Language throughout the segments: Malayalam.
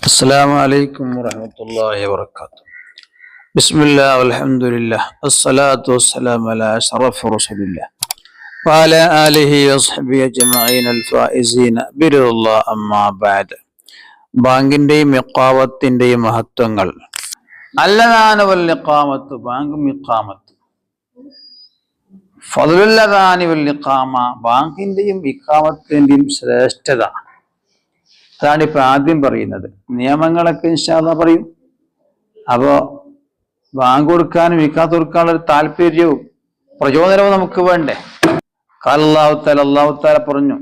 السلام عليكم ورحمة الله وبركاته بسم الله والحمد لله الصلاة والسلام على أشرف رسول الله وعلى آله وصحبه أجمعين الفائزين برضا الله أما بعد ബാങ്കിന്റെയും ഇക്കാമത്തിന്റെയും മഹത്വങ്ങൾ അല്ലതാണ് വല്ലിക്കാമത്ത് ബാങ്കും ഇക്കാമത്ത് ഫതുല്ലതാനി വല്ലിക്കാമ ബാങ്കിന്റെയും ഇക്കാമത്തിന്റെയും ശ്രേഷ്ഠത അതാണ് ഇപ്പൊ ആദ്യം പറയുന്നത് നിയമങ്ങളൊക്കെ ഇൻഷാല്ല പറയും അപ്പോ ബാങ്ക് കൊടുക്കാനും ഇക്കാത്ത് കൊടുക്കാനുള്ള ഒരു താല്പര്യവും പ്രചോദനവും നമുക്ക് വേണ്ടേ കാലല്ലാഹുത്താല അള്ളാഹുത്താല പറഞ്ഞു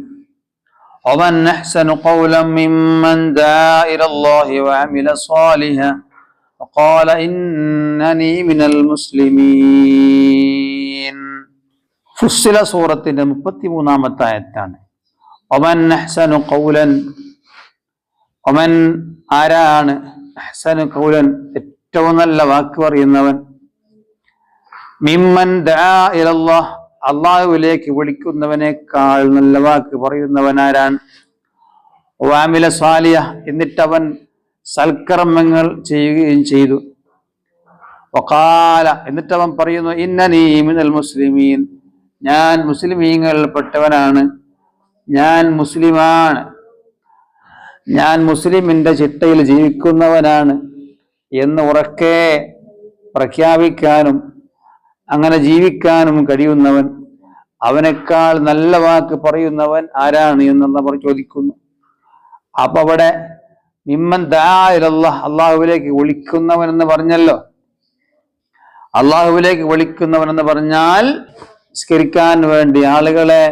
ومن أحسن قولا ممن دعا إلى الله وعمل صالحا وقال إنني من المسلمين ഫുസ്സില സൂറത്തിന്റെ മുപ്പത്തിമൂന്നാമത്തെ ആയത്താണ് ഒമൻ അഹ്സനു ഖൗലൻ ഒമൻ ആരാണ്? അഹ്സനു കൗലൻ ഏറ്റവും നല്ല വാക്ക് പറയുന്നവൻ. മിമ്മൻ അള്ളാഹുവിലേക്ക് വിളിക്കുന്നവനേക്കാൾ നല്ല വാക്ക് പറയുന്നവൻ ആരാണ്? വാമില സ്വാലിയ എന്നിട്ടവൻ സൽക്കർമ്മങ്ങൾ ചെയ്യുകയും ചെയ്തു. വക്കാല എന്നിട്ടവൻ പറയുന്നു ഇന്ന മിനൽ മുസ്ലിമീൻ. ഞാൻ മുസ്ലിമീങ്ങളിൽപ്പെട്ടവനാണ് ഞാൻ മുസ്ലിമാണ്. ഞാൻ മുസ്ലിമിന്റെ ചിട്ടയിൽ ജീവിക്കുന്നവനാണ് എന്ന് ഉറക്കെ പ്രഖ്യാപിക്കാനും അങ്ങനെ ജീവിക്കാനും കഴിയുന്നവൻ അവനേക്കാൾ നല്ല വാക്ക് പറയുന്നവൻ ആരാണ് എന്നവർ ചോദിക്കുന്നു. അപ്പൊ അവിടെ നിമ്മൻ ദായിരല്ല അള്ളാഹുവിലേക്ക് വിളിക്കുന്നവൻ എന്ന് പറഞ്ഞല്ലോ. അള്ളാഹുവിലേക്ക് വിളിക്കുന്നവൻ എന്ന് പറഞ്ഞാൽ സ്കരിക്കാൻ വേണ്ടി ആളുകളെ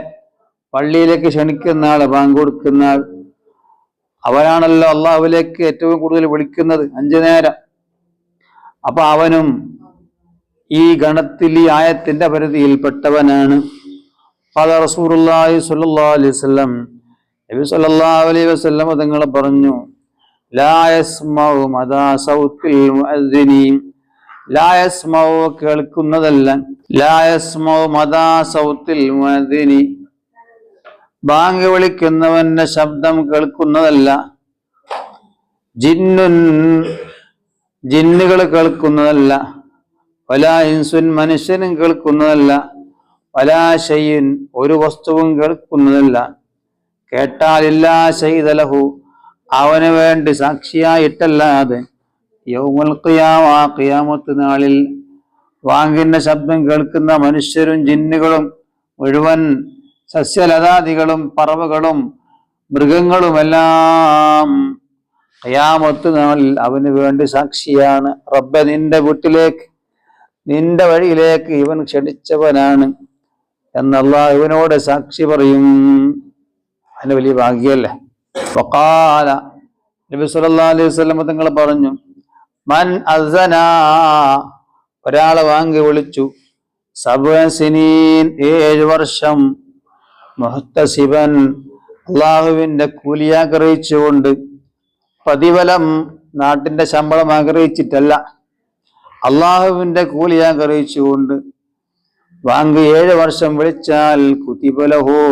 പള്ളിയിലേക്ക് ക്ഷണിക്കുന്ന ആൾ ബാങ്ക് കൊടുക്കുന്ന ആൾ അവനാണല്ലോ അള്ളാഹുവിലേക്ക് ഏറ്റവും കൂടുതൽ വിളിക്കുന്നത്. അഞ്ചു നേരം. അപ്പൊ അവനും ഈ ഗണത്തിൽ ഈ ആയത്തിന്റെ പരിധിയിൽപ്പെട്ടവനാണ്. റസൂറുല്ലാഹി സ്വല്ലല്ലാഹു അലൈഹി വസല്ലം. നബി സല്ലല്ലാഹു അലൈഹി വസല്ലം തങ്ങൾ പറഞ്ഞു കേൾക്കുന്നതല്ല. ലാ യസ്മഉ മദാ സൗത്തിൽ ബാങ്ക് വിളിക്കുന്നവന്റെ ശബ്ദം കേൾക്കുന്നതല്ല. ജിന്നുൻ ജിന്നുകൾ കേൾക്കുന്നതല്ല. വലാ ഇൻസുൻ മനുഷ്യനും കേൾക്കുന്നതല്ല. വലാ ഷയ്യൻ ഒരു വസ്തുവും കേൾക്കുന്നതല്ല. കേട്ടാലില്ലാ ശൈതലഹു അവന് വേണ്ടി സാക്ഷിയായിട്ടല്ലാതെ യൗമുൽക്കിയാമത്ത് നാളിൽ വാങ്ങിന്റെ ശബ്ദം കേൾക്കുന്ന മനുഷ്യരും ജിന്നുകളും മുഴുവൻ സസ്യലതാദികളും പറവകളും മൃഗങ്ങളുമെല്ലാം കയാമത്ത് നാളിൽ അവന് വേണ്ടി സാക്ഷിയാണ്. റബ്ബ നിന്റെ വീട്ടിലേക്ക് നിന്റെ വഴിയിലേക്ക് ഇവൻ ക്ഷണിച്ചവനാണ് എന്നുള്ള ഇവനോട് സാക്ഷി പറയും. അതിന് വലിയ ഭാഗ്യല്ലേ വക്കാല നബി സുല്ലാ അലൈഹി സ്വലമ തങ്ങൾ പറഞ്ഞു മൻ അസന ഒരാളെ വാങ്ങി വിളിച്ചു. സബീൻ ഏഴ് വർഷം മുഹത്തസിബൻ അള്ളാഹുവിന്റെ കൂലി ആഗ്രഹിച്ചുകൊണ്ട് പ്രതിഫലം നാട്ടിന്റെ ശമ്പളം ആഗ്രഹിച്ചിട്ടല്ല. അള്ളാഹുവിന്റെ കൂലി ആഗ്രഹിച്ചുകൊണ്ട് വാങ്ങി ഏഴ് വർഷം വിളിച്ചാൽ കുതിബലഹോ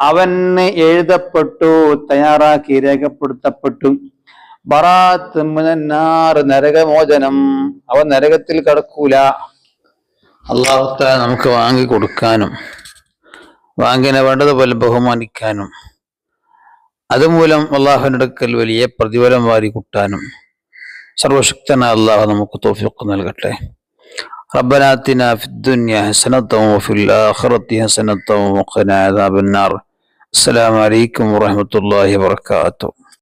അവന് എഴുതപ്പെട്ടു തയ്യാറാക്കി രേഖപ്പെടുത്തപ്പെട്ടു. ബറാത്ത് മുനന്നാർ നരകമോചനം. അവൻ നരകത്തിൽ കടക്കൂല. അള്ളാഹുത്ത നമുക്ക് വാങ്ങി കൊടുക്കാനും വാങ്ങിനെ വേണ്ടതുപോലെ ബഹുമാനിക്കാനും അതുമൂലം അള്ളാഹുവിൻ്റെ അടുക്കൽ വലിയ പ്രതിഫലം വാരി കൂട്ടാനും സർവശക്തനായ അള്ളാഹു നമുക്ക് തോഫിക്ക് നൽകട്ടെ ربنا آتنا في الدنيا حسنة وفي الآخرة حسنة وقنا عذاب النار السلام عليكم ورحمة الله وبركاته